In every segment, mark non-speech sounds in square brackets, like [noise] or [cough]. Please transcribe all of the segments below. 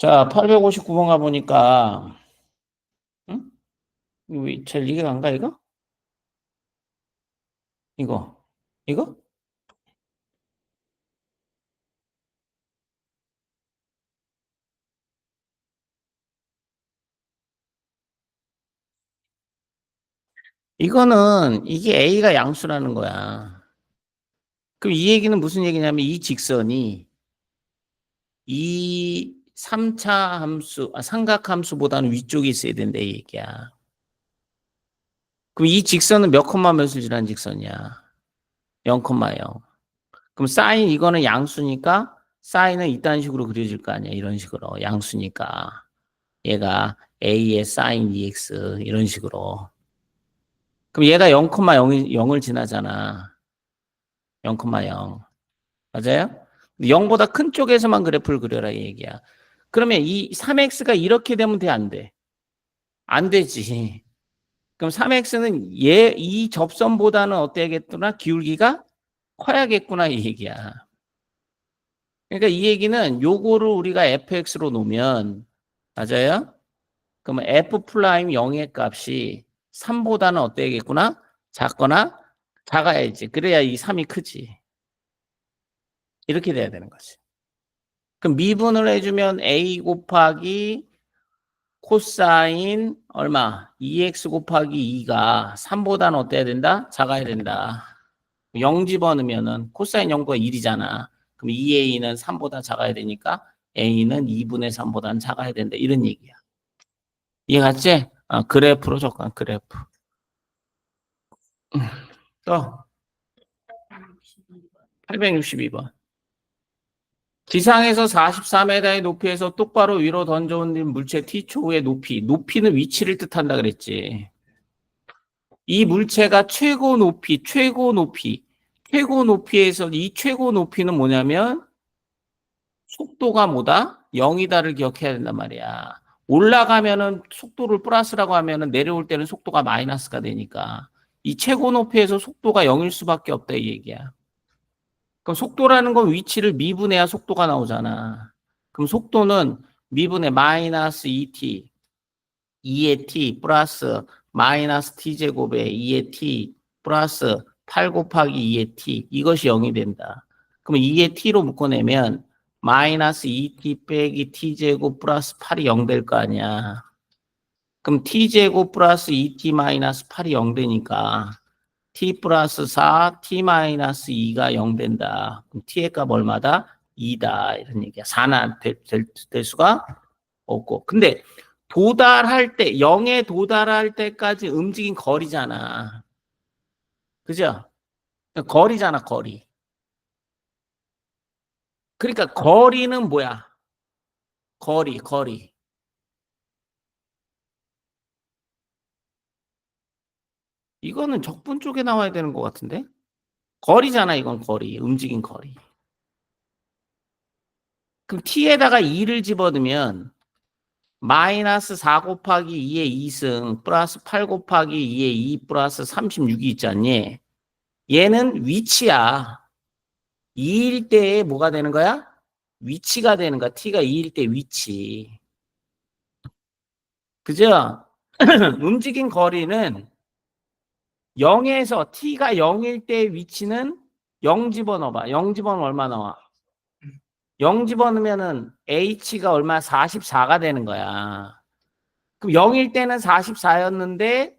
자, 859번 가보니까, 응? 제일 이해가 안 가, 이거? 이거, 이거? 이거는, 이게 A가 양수라는 거야. 그럼 이 얘기는 무슨 얘기냐면, 이 직선이, 이 3차 함수, 아, 삼각함수보다는 위쪽에 있어야 된다, 이 얘기야. 그럼 이 직선은 몇 콤마 몇을 지난 직선이야? 0,0. 그럼 사인 이거는 양수니까 사인은 이딴 식으로 그려질 거 아니야. 이런 식으로. 양수니까. 얘가 a의 사인 2x 이런 식으로. 그럼 얘가 0,0이 0을 지나잖아. 0,0. 맞아요? 0보다 큰 쪽에서만 그래프를 그려라 이 얘기야. 그러면 이 3x가 이렇게 되면 돼, 안 돼? 안 되지. 그럼 3x는 얘, 이 접선보다는 어때야겠구나? 기울기가 커야겠구나, 이 얘기야. 그러니까 이 얘기는 요거를 우리가 fx로 놓으면, 맞아요? 그러면 f 프라임 0의 값이 3보다는 어때야겠구나? 작거나 작아야지. 그래야 이 3이 크지. 이렇게 돼야 되는 거지. 그럼 미분을 해주면 a 곱하기 코사인 얼마? 2x 곱하기 2가 3보다는 어때야 된다? 작아야 된다. 0 집어넣으면은 코사인 0가 1이잖아. 그럼 2a는 3보다 작아야 되니까 a는 2분의 3보다는 작아야 된다. 이런 얘기야. 이해 갔지? 아, 그래프로 적간 그래프. 음, 또 862번. 지상에서 44m의 높이에서 똑바로 위로 던져온 물체 T초의 높이. 높이는 위치를 뜻한다 그랬지. 이 물체가 최고 높이, 최고 높이, 최고 높이에서 이 최고 높이는 뭐냐면 속도가 뭐다? 0이다를 기억해야 된단 말이야. 올라가면은 속도를 플러스라고 하면은 내려올 때는 속도가 마이너스가 되니까 이 최고 높이에서 속도가 0일 수밖에 없다 이 얘기야. 그럼 속도라는 건 위치를 미분해야 속도가 나오잖아. 그럼 속도는 미분의 마이너스 2t, 2의 t 플러스 마이너스 t제곱에 2의 t 플러스 8 곱하기 2의 t 이것이 0이 된다. 그럼 2의 t로 묶어내면 마이너스 2t 빼기 t제곱 플러스 8이 0 될 거 아니야. 그럼 t제곱 플러스 2t 마이너스 8이 0 되니까 t 플러스 4, t 마이너스 2가 0 된다. 그럼 t의 값 얼마다? 2다. 이런 얘기야. 4는 될, 될, 될 수가 없고. 근데 도달할 때, 0에 도달할 때까지 움직인 거리잖아. 그죠? 거리잖아, 거리. 그러니까 거리는 뭐야? 거리, 거리. 이거는 적분 쪽에 나와야 되는 것 같은데? 거리잖아, 이건 거리. 움직인 거리. 그럼 t에다가 2를 집어넣으면 마이너스 4 곱하기 2의 2승 플러스 8 곱하기 2의 2 플러스 36이 있지 않니? 얘는 위치야. 2일 때에 뭐가 되는 거야? 위치가 되는 거야. t가 2일 때 위치. 그죠? [clears throat] 움직인 거리는 0에서 t가 0일 때 위치는 0 집어넣어봐. 0 집어넣으면 얼마 나와? 0 집어넣으면은 h가 얼마? 44가 되는 거야. 그럼 0일 때는 44였는데,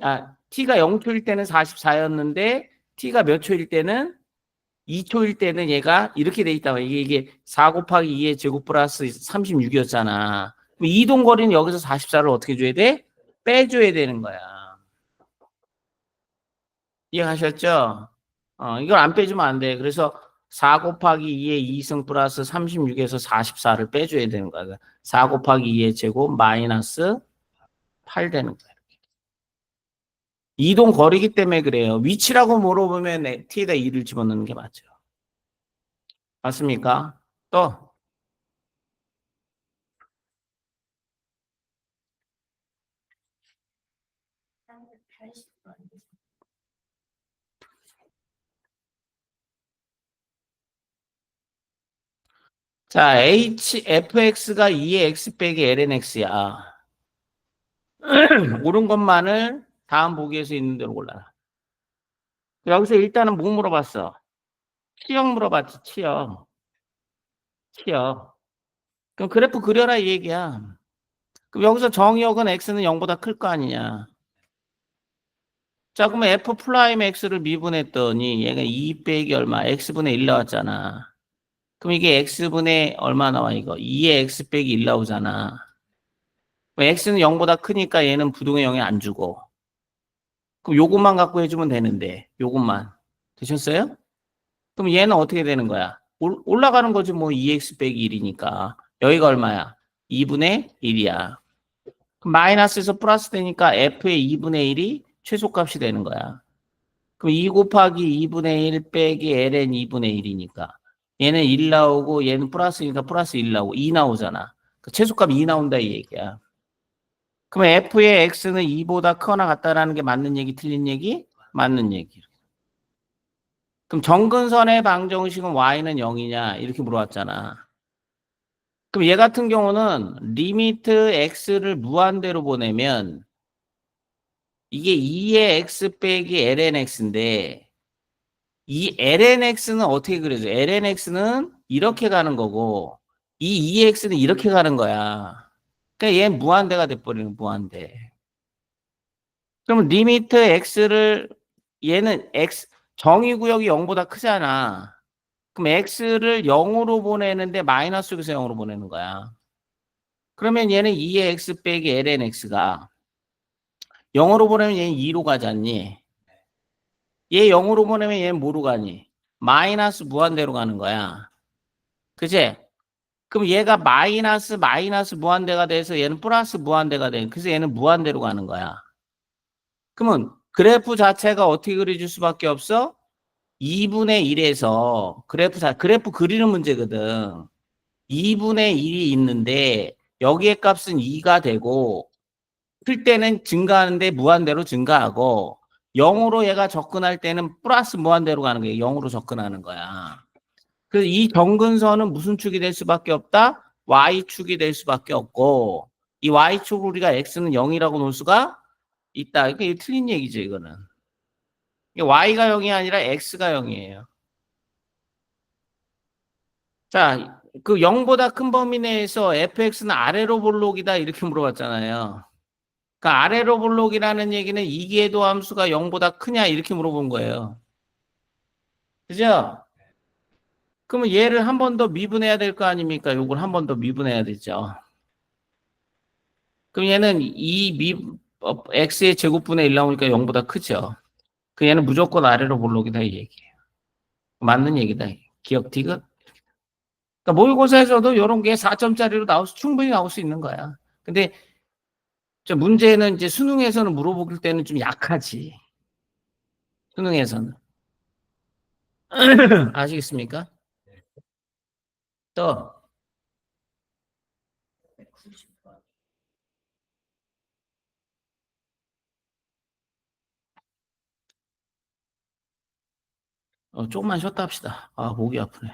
아, t가 0초일 때는 44였는데, t가 몇 초일 때는 2초일 때는 얘가 이렇게 돼 있다. 이게, 이게 4 곱하기 2의 제곱 플러스 36이었잖아. 그럼 이동 거리는 여기서 44를 어떻게 줘야 돼? 빼줘야 되는 거야. 이해하셨죠? 어, 이걸 안 빼주면 안 돼. 그래서 4 곱하기 2의 2승 플러스 36에서 44를 빼줘야 되는 거야. 4 곱하기 2의 제곱 마이너스 8 되는 거야. 이동 거리기 때문에 그래요. 위치라고 물어보면 t에다 2를 집어넣는 게 맞죠. 맞습니까? 또 자, h, fx가 2의 x 빼기 lnx야. 옳은 [clears throat] 것만을 다음 보기에서 있는 대로 골라라. 여기서 일단은 뭐 물어봤어? 치역 물어봤지, 치역. 치역. 그럼 그래프 그려라 이 얘기야. 그럼 여기서 정의역은 x는 0보다 클 거 아니냐. 자, 그러면 f 프라임 x를 미분했더니 얘가 2 빼기 얼마? x분의 1 나왔잖아. 그럼 이게 x분의 얼마 나와 이거? 2의 x 빼기 1 나오잖아. x는 0보다 크니까 얘는 부동의 0에 안 주고. 그럼 요것만 갖고 해주면 되는데 요것만. 되셨어요? 그럼 얘는 어떻게 되는 거야? 올- 올라가는 거지 뭐 2x 빼기 1이니까. 여기가 얼마야? 2분의 1이야. 그럼 마이너스에서 플러스 되니까 f의 2분의 1이 최소값이 되는 거야. 그럼 2 곱하기 2분의 1 빼기 ln 2분의 1이니까. 얘는 1 나오고 얘는 플러스니까 플러스 1 나오고 2 나오잖아. 그 최소값 2 나온다 이 얘기야. 그러면 f의 x는 2보다 크거나 같다라는 게 맞는 얘기 틀린 얘기? 맞는 얘기. 그럼 정근선의 방정식은 y는 0이냐 이렇게 물어봤잖아. 그럼 얘 같은 경우는 리미트 x를 무한대로 보내면 이게 2의 x 빼기 lnx인데 이 lnx는 어떻게 그려져? lnx는 이렇게 가는 거고 이 2x는 이렇게 가는 거야. 그러니까 얘 무한대가 돼버리는 무한대. 그럼 리미트 x를 얘는 x 정의 구역이 0보다 크잖아. 그럼 x를 0으로 보내는데 마이너스 쪽에서 0으로 보내는 거야. 그러면 얘는 2의 x 빼기 lnx가 0으로 보내면 얘는 2로 가지 않니? 얘 0으로 보내면 얘는 뭐로 가니? 마이너스 무한대로 가는 거야. 그지? 그럼 얘가 마이너스 마이너스 무한대가 돼서 얘는 플러스 무한대가 돼. 그래서 얘는 무한대로 가는 거야. 그러면 그래프 자체가 어떻게 그려질 수밖에 없어? 2분의 1에서 그래프 자 그래프 그리는 문제거든. 2분의 1이 있는데 여기의 값은 2가 되고 클 때는 증가하는데 무한대로 증가하고 0으로 얘가 접근할 때는 플러스 무한대로 가는 거예요. 0으로 접근하는 거야. 그래서 이 정근선은 무슨 축이 될 수밖에 없다? y축이 될 수밖에 없고 이 y축을 우리가 x는 0이라고 놓을 수가 있다. 그러니까 틀린 얘기죠, 이거는. y가 0이 아니라 x가 0이에요. 자, 그 0보다 큰 범위 내에서 fx는 아래로 볼록이다 이렇게 물어봤잖아요. 그러니까 아래로 볼록이라는 얘기는 이기회도 함수가 0보다 크냐 이렇게 물어본 거예요. 그죠? 그러면 얘를 한 번 더 미분해야 될 거 아닙니까? 요걸 한 번 더 미분해야 되죠. 그럼 얘는 이 미, 어, x의 제곱분의 1 나오니까 0보다 크죠. 그 얘는 무조건 아래로 볼록이다 이 얘기예요. 맞는 얘기다. 기억 디귿. 그러니까 모의고사에서도 이런 게 4점짜리로 나올 수 충분히 나올 수 있는 거야. 근데 저 문제는 이제 수능에서는 물어볼 때는 좀 약하지. 수능에서는. [clears throat] 아시겠습니까? 또 어, 조금만 쉬었다 합시다. 아, 목이 아프네.